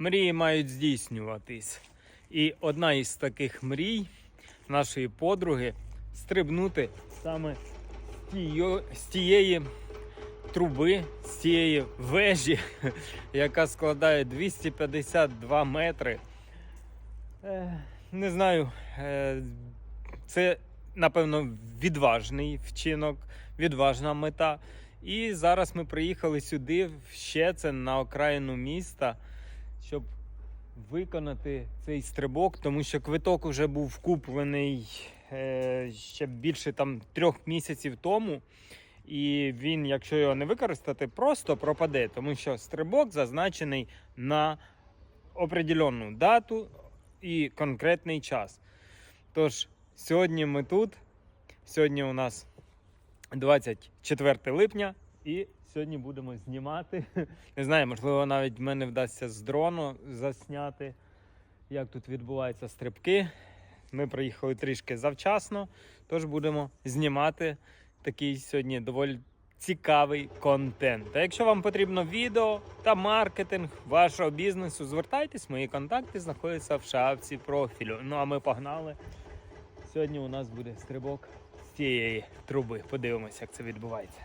Мрії мають здійснюватись. І одна із таких мрій нашої подруги стрибнути саме з тієї, труби, з тієї вежі, яка складає 252 метри. Е, Не знаю, е, це напевно відважний вчинок, відважна мета. І зараз ми приїхали сюди, в Щецин, на окраїну міста, щоб виконати цей стрибок, тому що квиток вже був куплений е, ще більше там трьох місяців тому. І він, якщо його не використати, просто пропаде, тому що стрибок зазначений на определенну дату і конкретний час. Тож, сьогодні ми тут. Сьогодні у нас 24 липня, і сьогодні будемо знімати. Не знаю, можливо, навіть в мене вдасться з дрону засняти, як тут відбуваються стрибки. Ми приїхали трішки завчасно, тож будемо знімати такий сьогодні доволі цікавий контент. А якщо вам потрібно відео та маркетинг вашого бізнесу, звертайтесь, мої контакти знаходяться в шапці профілю. Ну а ми погнали. Сьогодні у нас буде стрибок з цієї труби. Подивимося, як це відбувається.